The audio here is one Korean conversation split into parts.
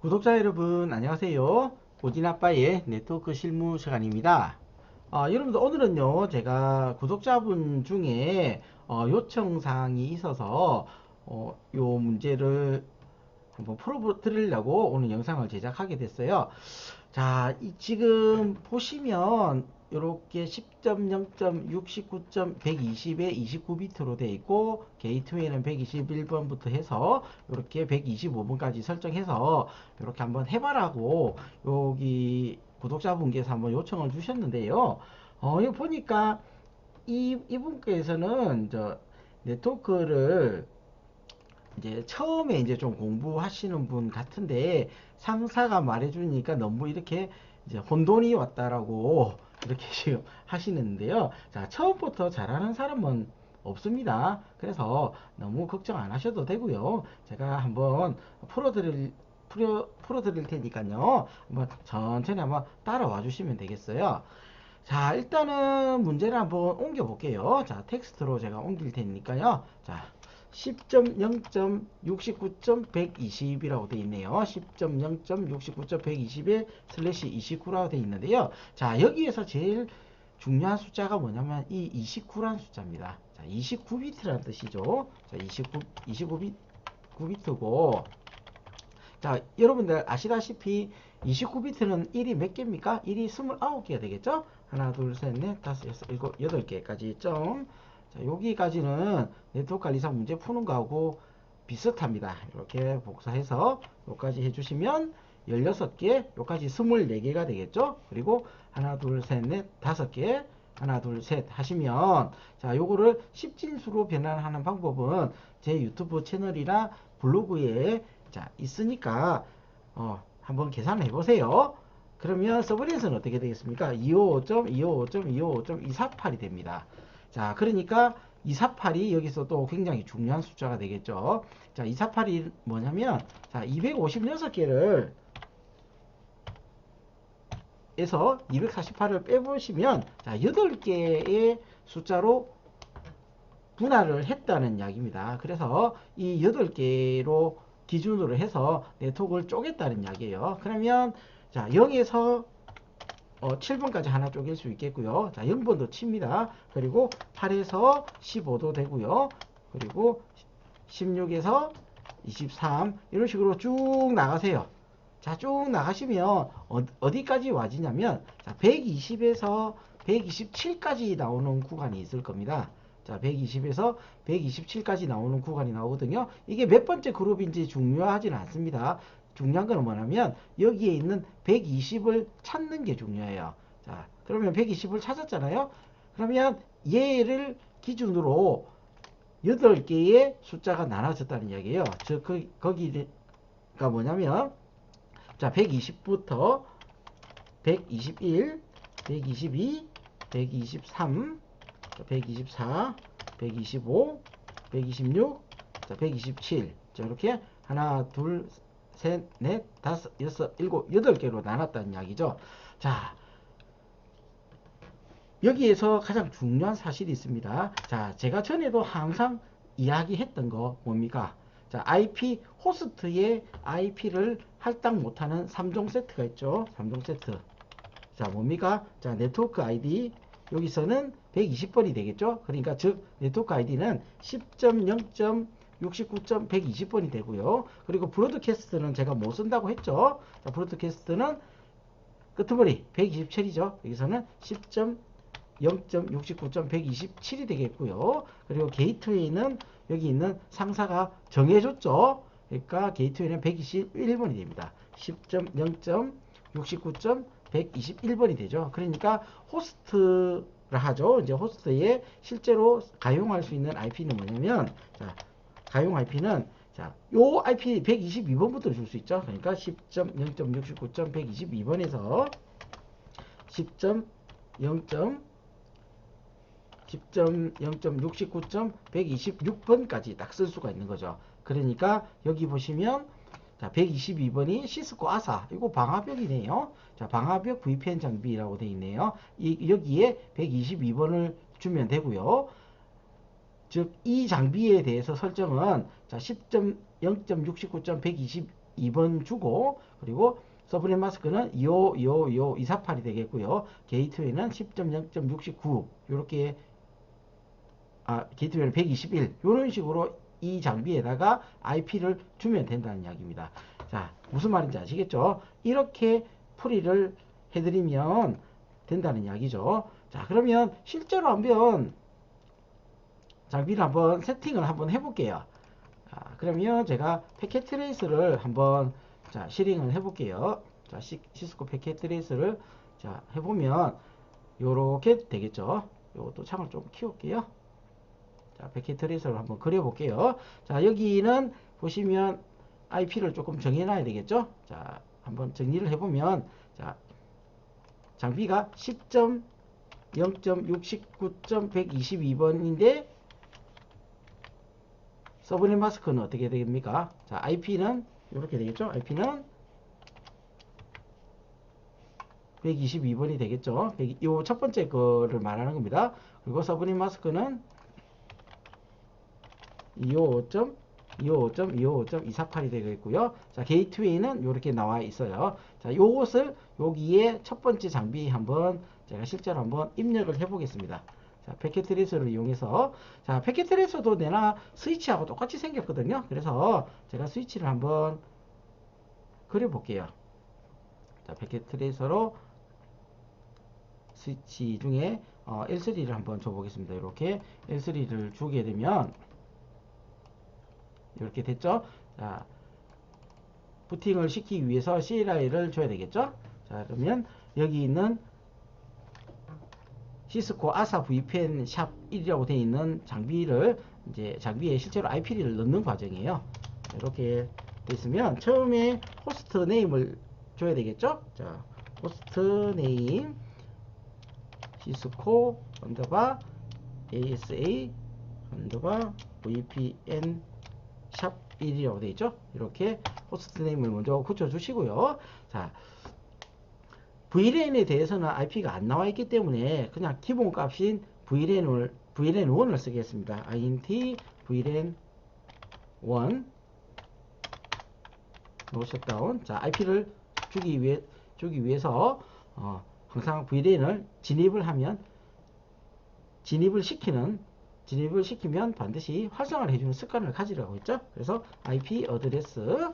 구독자 여러분 안녕하세요. 고진아빠의 네트워크 실무 시간입니다. 어, 여러분들 오늘은요 제가 구독자분 중에 어, 요청사항이 있어서 어, 요 문제를 한번 풀어 드리려고 오늘 영상을 제작하게 됐어요. 자 이- 지금 보시면 이렇게 10.0.69.120에 29비트로 되어 있고 게이트웨이는 121번부터 해서 이렇게 125번까지 설정해서 이렇게 한번 해봐라고 여기 구독자분께서 한번 요청을 주셨는데요. 어, 이거 보니까 이, 이분께서는 저 네트워크를 이제 처음에 이제 좀 공부하시는 분 같은데 상사가 말해주니까 너무 이렇게 이제 혼돈이 왔다라고 이렇게 지금 하시는데요. 자, 처음부터 잘하는 사람은 없습니다. 그래서 너무 걱정 안 하셔도 되고요. 제가 한번 풀어드릴 풀어, 풀어드릴 테니까요. 한번 천천히 한번 따라와 주시면 되겠어요. 자, 일단은 문제를 한번 옮겨 볼게요. 자, 텍스트로 제가 옮길 테니까요. 자, 10.0.69.120이라고 되어 있네요. 10.0.69.120에 슬래시 29라고 되어 있는데요. 자, 여기에서 제일 중요한 숫자가 뭐냐면 이 29라는 숫자입니다. 자, 29비트라는 뜻이죠. 자, 29, 29비, 9비트고, 자, 여러분들 아시다시피 29비트는 1이 몇 개입니까? 1이 29개가 되겠죠? 하나, 둘, 셋, 넷, 다섯, 여섯, 일곱, 여덟 개까지 있죠? 자, 여기까지는 네트워크 관리사 문제 푸는 거하고 비슷합니다. 이렇게 복사해서 여기까지 해주시면 16개, 여기까지 24개가 되겠죠? 그리고 하나, 둘, 셋, 넷, 다섯 개, 하나, 둘, 셋 하시면 자, 요거를 10진수로 변환하는 방법은 제 유튜브 채널이나 블로그에 자, 있으니까 어, 한번 계산을 해보세요. 그러면 서브넷은 어떻게 되겠습니까? 255.255.255.248이 됩니다. 자, 그러니까 248이 여기서 또 굉장히 중요한 숫자가 되겠죠. 자, 248이 뭐냐면, 자, 256개를 에서 248을 빼보시면, 자, 8개의 숫자로 분할을 했다는 이야기입니다. 그래서 이 8개로 기준으로 해서 네트워크를 쪼갰다는 이야기예요. 그러면, 자, 0에서 어, 7번까지 하나 쪼갤 수 있겠고요. 자, 0번도 칩니다. 그리고 8에서 15도 되고요. 그리고 16에서 23 이런 식으로 쭉 나가세요. 자, 쭉 나가시면 어, 디까지 와지냐면 자, 120에서 127까지 나오는 구간이 있을 겁니다. 자, 120에서 127까지 나오는 구간이 나오거든요. 이게 몇 번째 그룹인지 중요하지는 않습니다. 중요한 건 뭐냐면 여기에 있는 120을 찾는 게 중요해요. 자, 그러면 120을 찾았잖아요. 그러면 얘를 기준으로 8개의 숫자가 나눠졌다는 이야기예요. 즉 그, 거기가 뭐냐면 자, 120부터 121, 122, 123, 124, 125, 126, 자, 127. 자, 이렇게 하나, 둘, 셋, 넷, 다섯, 여섯, 일곱, 여덟 개로 나눴다는 이야기죠. 자, 여기에서 가장 중요한 사실이 있습니다. 자, 제가 전에도 항상 이야기했던 거 뭡니까? 자, IP 호스트의 IP를 할당 못하는 3종 세트가 있죠. 3종 세트. 자, 뭡니까? 자, 네트워크 아이디 여기서는 120번이 되겠죠. 그러니까 즉 네트워크 아이디 는 10.0.69.120번이 되고요. 그리고 브로드캐스트는 제가 못 쓴다고 했죠. 자, 브로드캐스트는 끄트머리 127이죠. 여기서는 10.0.69.127이 되겠고요. 그리고 게이트웨이는 여기 있는 상사가 정해줬죠. 그러니까 게이트웨이는 121번이 됩니다. 10.0.69.121번이 되죠. 그러니까 호스트라 하죠. 이제 호스트에 실제로 가용할 수 있는 IP는 뭐냐면 자, 가용 IP는 자, 요 IP 122번부터 줄 수 있죠. 그러니까 10.0.69.122번에서 10.0. 10.0.69.126번까지 딱 쓸 수가 있는 거죠. 그러니까 여기 보시면 자, 122번이 시스코 아사 이거 방화벽이네요. 자, 방화벽 VPN 장비라고 되어 있네요. 이, 여기에 122번을 주면 되고요. 즉 이 장비에 대해서 설정은 자, 10.0.69.120 2번 주고 그리고 서브넷 마스크는 25, 25, 25, 248이 되겠고요. 게이트웨이는 10.0.69 이렇게 아, 게이트웨이는 121 이런 식으로 이 장비에다가 IP를 주면 된다는 이야기입니다. 자, 무슨 말인지 아시겠죠? 이렇게 풀이를 해드리면 된다는 이야기죠. 자, 그러면 실제로 한번 장비를 한번 세팅을 한번 해볼게요. 자, 그러면 제가 패켓 트레이스를 한번 자, 실행을 해볼게요. 자, 시, 시스코 패켓 트레이스를 자, 해보면 요렇게 되겠죠. 요것도 창을 좀 키울게요. 자, 패켓 트레이서를 한번 그려볼게요. 자, 여기는 보시면 IP를 조금 정해놔야 되겠죠. 자, 한번 정리를 해보면 자, 장비가 10.0.69.122번인데 서브넷 마스크는 어떻게 됩니까? 자, IP는 이렇게 되겠죠. IP는 122번이 되겠죠. 이 첫 번째 거를 말하는 겁니다. 그리고 서브넷 마스크는 255. 255.255.248이 되겠고요. 자, 게이트웨이는 이렇게 나와 있어요. 자, 요것을 여기에 첫 번째 장비 한번 제가 실제로 한번 입력을 해 보겠습니다. 자, 패킷 트레이서를 이용해서 자, 패킷 트레이서도 내나 스위치하고 똑같이 생겼거든요. 그래서 제가 스위치를 한번 그려 볼게요. 자, 패킷 트레이서로 스위치 중에 어, L3를 한번 줘 보겠습니다. 이렇게 L3를 주게 되면 이렇게 됐죠? 자, 부팅을 시키기 위해서 CLI를 줘야 되겠죠? 자, 그러면 여기 있는 시스코 아사 VPN 샵 1이라고 되어 있는 장비를 이제 장비에 실제로 IP를 넣는 과정이에요. 이렇게 됐으면 처음에 호스트 네임을 줘야 되겠죠? 자, 호스트 네임 시스코 언더바 ASA 언더바 VPN 샵 1이라고 되어 있죠. 이렇게 호스트 네임을 먼저 고쳐 주시고요. 자, VLAN에 대해서는 IP가 안 나와 있기 때문에 그냥 기본 값인 VLAN을 VLAN1을 쓰겠습니다. int VLAN1 노 셧다운. 자, IP를 주기 위해 주기 위해서 어, 항상 VLAN을 진입을 하면 진입을 시키는 진입을 시키면 반드시 활성화를 해주는 습관을 가지라고 했죠. 그래서 IP 어드레스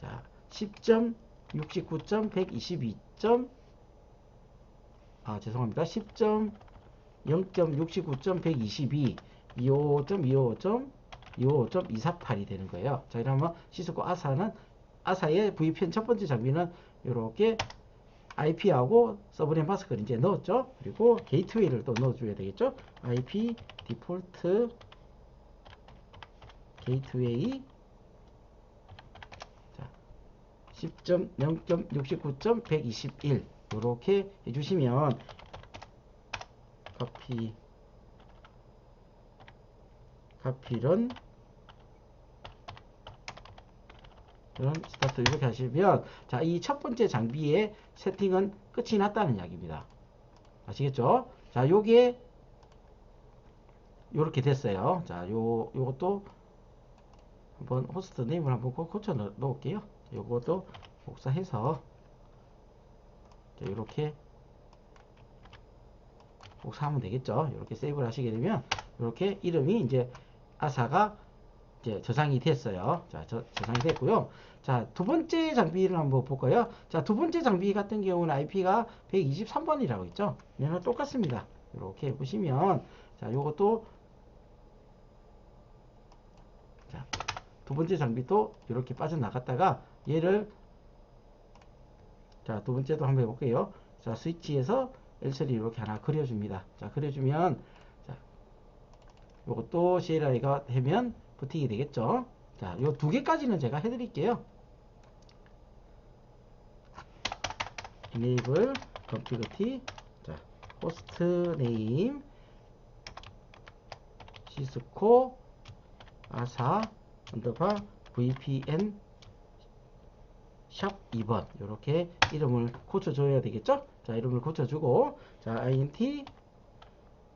자 10.69.122. 아 죄송합니다. 10.0.69.122 25.25.25.248이 되는 거예요. 자 이러면 시스코 아사는 아사의 VPN 첫 번째 장비는 이렇게 IP하고 서브넷 마스크를 이제 넣었죠. 그리고 게이트웨이를 또 넣어줘야 되겠죠. IP 디폴트 게이트웨이 10.0.69.121 이렇게 해주시면 카피 카피런 이런 스타트 이렇게 하시면 자 이 첫 번째 장비의 세팅은 끝이 났다는 이야기입니다. 아시겠죠? 자 요게 요렇게 됐어요. 자 요 요것도 한번 호스트 네임을 한번 고쳐 넣을게요. 요것도 복사해서 이렇게 복사하면 되겠죠 이렇게 세이브를 하시게 되면 이렇게 이름이 이제 아사가 이제 저장이 됐어요. 자, 저, 저장이 됐고요. 자, 두 번째 장비를 한번 볼까요? 자, 두 번째 장비 같은 경우는 IP가 123번이라고 있죠. 얘는 똑같습니다. 이렇게 보시면 자, 요것도 자, 두 번째 장비도 이렇게 빠져나갔다가 얘를 자, 두 번째도 한번 해볼게요. 자, 스위치에서 L3 이렇게 하나 그려줍니다. 자, 그려주면 자, 요것도 CLI가 되면 부팅이 되겠죠. 자, 요 두 개까지는 제가 해드릴게요. enable config 자, host name 아사 언더바 vpn 샵 2번 이렇게 이름을 고쳐줘야 되겠죠 자 이름을 고쳐주고 자 int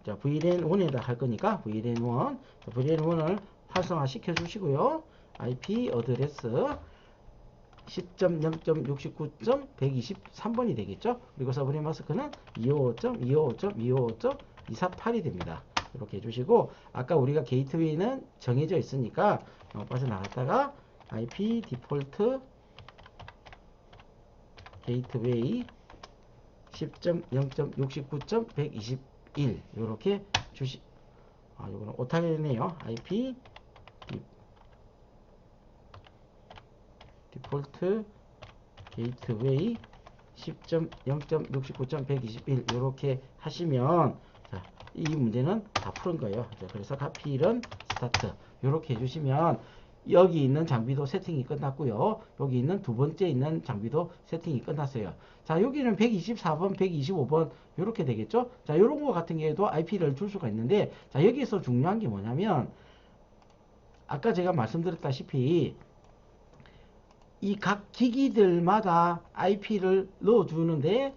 자 vlan1에다 할 거니까 vlan1 vlan1을 활성화 시켜 주시고요. IP 어드레스 10.0.69.123번이 되겠죠. 그리고 서브넷 마스크는 255.255.255.248이 됩니다. 이렇게 해주시고 아까 우리가 게이트웨이는 정해져 있으니까 어, 빠져나갔다가 IP 디폴트 게이트웨이 10.0.69.121 이렇게 주시 아 이거는 오타네요. IP 디, 디폴트 게이트웨이 10.0.69.121 이렇게 하시면 자, 이 문제는 다 푸는 거예요. 자, 그래서 가필은 스타트. 이렇게 해주시면 여기 있는 장비도 세팅이 끝났고요. 여기 있는 두 번째 있는 장비도 세팅이 끝났어요. 자, 여기는 124번, 125번 이렇게 되겠죠? 자, 이런 거 같은 경우에도 IP를 줄 수가 있는데 자, 여기서 중요한 게 뭐냐면 아까 제가 말씀드렸다시피 이 각 기기들마다 IP를 넣어주는데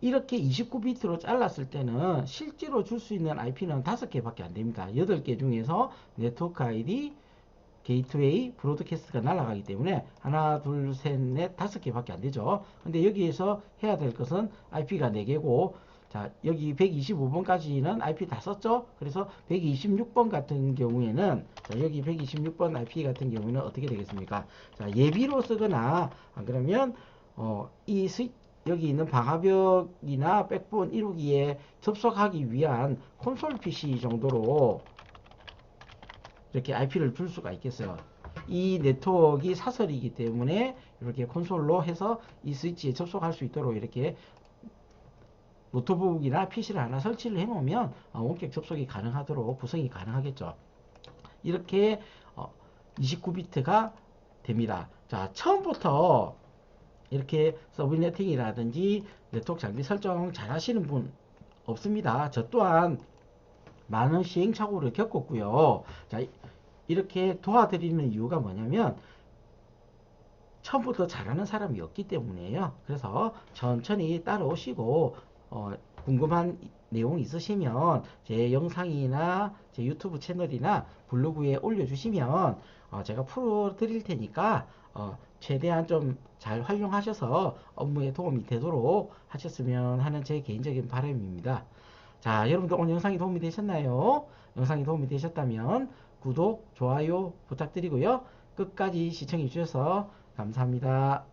이렇게 29비트로 잘랐을 때는 실제로 줄 수 있는 IP는 5개밖에 안 됩니다. 8개 중에서 네트워크 아이디, 게이트웨이, 브로드캐스트가 날아가기 때문에 하나, 둘, 셋, 넷, 다섯 개밖에 안 되죠. 근데 여기에서 해야 될 것은 IP가 4개고 자, 여기 125번까지는 IP 다 썼죠? 그래서 126번 같은 경우에는 자, 여기 126번 IP 같은 경우에는 어떻게 되겠습니까? 자, 예비로 쓰거나 안 그러면 어, 이 여기 있는 방화벽이나 백본 1호기에 접속하기 위한 콘솔 PC 정도로 이렇게 IP를 줄 수가 있겠어요. 이 네트워크가 사설이기 때문에 이렇게 콘솔로 해서 이 스위치에 접속할 수 있도록 이렇게 노트북이나 PC를 하나 설치를 해 놓으면 어, 원격 접속이 가능하도록 구성이 가능하겠죠. 이렇게 어, 29비트가 됩니다. 자, 처음부터 이렇게 서브네팅이라든지 네트워크 장비 설정 잘 하시는 분 없습니다. 저 또한 많은 시행착오를 겪었고요. 자, 이렇게 도와드리는 이유가 뭐냐면 처음부터 잘하는 사람이 없기 때문이에요. 그래서 천천히 따라오시고 어, 궁금한 내용 있으시면 제 영상이나 제 유튜브 채널이나 블로그에 올려주시면 어, 제가 풀어 드릴 테니까 어, 최대한 좀 잘 활용하셔서 업무에 도움이 되도록 하셨으면 하는 제 개인적인 바람입니다. 자, 여러분들 오늘 영상이 도움이 되셨나요? 영상이 도움이 되셨다면 구독, 좋아요 부탁드리고요. 끝까지 시청해 주셔서 감사합니다.